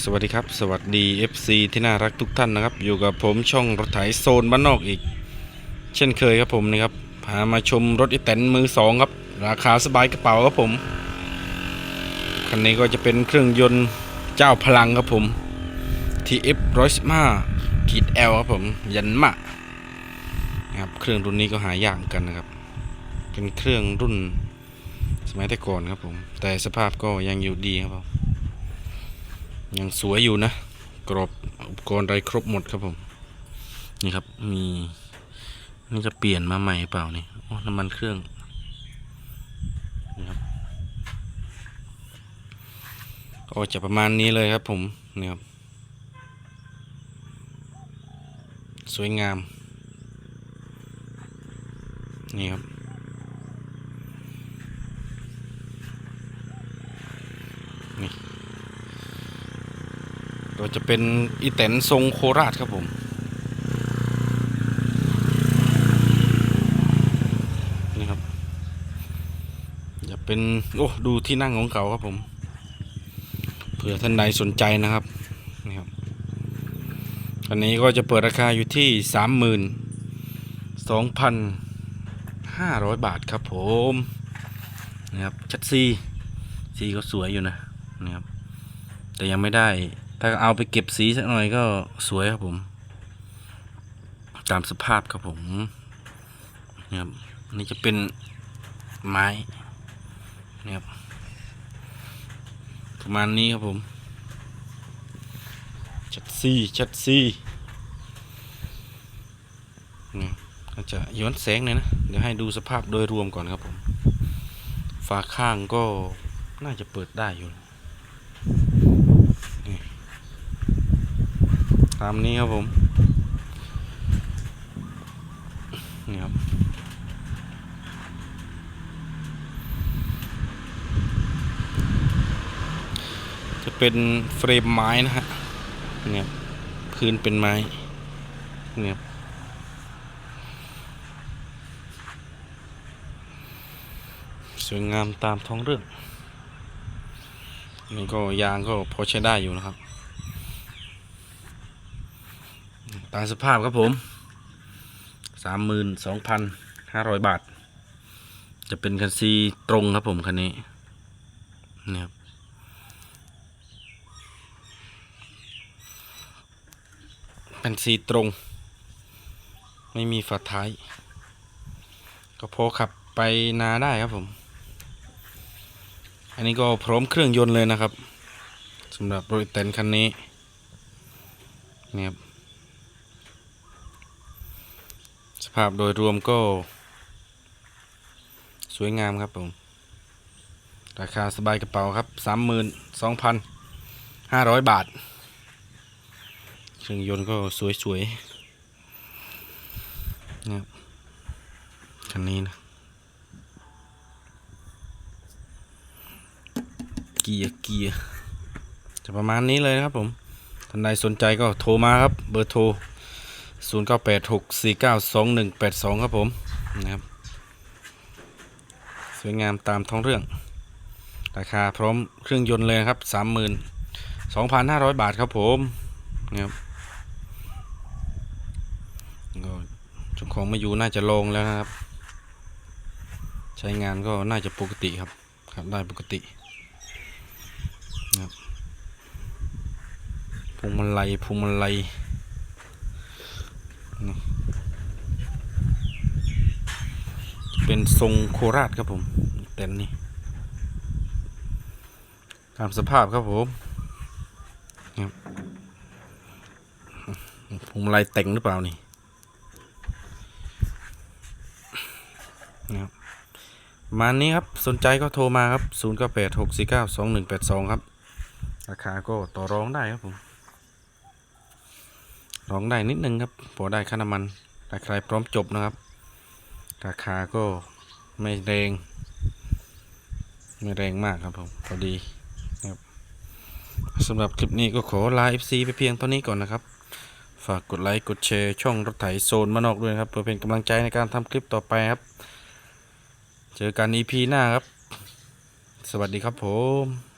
สวัสดีครับ สวัสดี FC ที่น่ารักทุกท่านนะครับ อยู่กับผมช่องรถไถโซนบ้านนอกอีก เช่นเคยครับผมนะครับพามาชมรถอีแตนมือสองครับ ราคาสบายกระเป๋าครับผม คันนี้ก็จะเป็นเครื่องยนต์เจ้าพลังครับผม TF 115ขีด L ครับผม ยันมะนะครับเครื่องรุ่นนี้ก็หายากเหมือนกันนะครับ เป็นเครื่องรุ่นสมัยแต่ก่อนครับผม แต่สภาพก็ยังอยู่ดีครับผม ยังสวยอยู่นะ กรอบอุปกรณ์อะไรครบหมดครับผม นี่ครับมีนี่จะเปลี่ยนมาใหม่เปล่านี่โอ้น้ำมันเครื่องนี่ครับก็จะประมาณนี้เลยครับผมนี่ครับสวยงาม นี่ครับ นี่ ก็จะเป็นอีแตนทรงโคราชครับผม นี่ครับ จะเป็น โอ้ ดูที่นั่งของเขาครับผม เผื่อท่านใดสนใจนะครับ นี่ครับอันนี้ก็จะเปิดราคาอยู่ที่สามหมื่นสองพันห้าร้อยบาทครับผมนะครับชัดซีซีก็สวยอยู่นะนะครับแต่ยังไม่ได้ ถ้าเอาไปเก็บสีสักหน่อยก็สวยครับผม ตามสภาพครับผมนี่ครับนี่จะเป็นไม้นี่ครับประมาณนี้ครับผมชัดซีชัดซีนี่ก็จะย้อนแสงหน่อยนะ เดี๋ยวให้ดูสภาพโดยรวมก่อนครับผมฝาข้างก็น่าจะเปิดได้อยู่ ตามนี้ครับผม นี่ครับ จะเป็นเฟรมไม้นะฮะ เนี่ยครับพื้นเป็นไม้ เนี่ยครับสวยงามตามท้องเรื่องนี่ก็ยางก็พอใช้ได้อยู่นะครับ ตามสภาพครับผมสามหมื่นสองพันห้าร้อยบาท จะเป็นคันซีตรงครับผมคันนี้นี่ครับเป็นซีตรง ไม่มีฝาท้าย ก็พอขับไปนาได้ครับผม อันนี้ก็พร้อมเครื่องยนต์เลยนะครับสำหรับโรถเตนคันนี้นี่ครับ สภาพโดยรวมก็ สวยงามครับผม ราคาสบายกระเป๋าครับสามหมื่นสองพันห้าร้อยบาท เครื่องยนต์ก็สวยๆนะครับคันนี้นะ เกียร์เกียร์จะประมาณนี้เลยนะครับผมท่านใดสนใจก็โทรมาครับ เบอร์โทร 0 9 8 6 4 9 2 1 8 2 ครับผมนะครับ สวยงามตามท้องเรื่อง ราคาพร้อมเครื่องยนต์เลยนะครับ 32,500 บาทครับผมนะครับก็เจ้าของมาอยู่น่าจะลงแล้วนะครับ ใช้งานก็น่าจะปกติครับครับได้ปกตินะครับพวงมาลัยพวงมาลัย เป็นทรงโคราชครับผมเต็นท์นี่ตามสภาพครับผมครับพวงมลัยแต่งหรือเปล่านี่นะครับมาณนี้ครับสนใจก็โทรมาครับ 0 9 8 6 4 9 2 1 8 2 ครับ ราคาก็ต่อรองได้ครับผม ร้องได้นิดนึงครับพอได้ค่าน้ำมันถ้าใครพร้อมจบนะครับ ราคาก็ไม่แรง ไม่แรงมากครับผมพอดีนะครับสำหรับคลิปนี้ก็ขอลา FC ไปเพียงเท่านี้ก่อนนะครับ ฝากกดไลค์กดแชร์ช่องรถไถโซนมานอกด้วยครับเพื่อเป็นกำลังใจในการทำคลิปต่อไปครับ เจอกัน EP หน้าครับ สวัสดีครับผม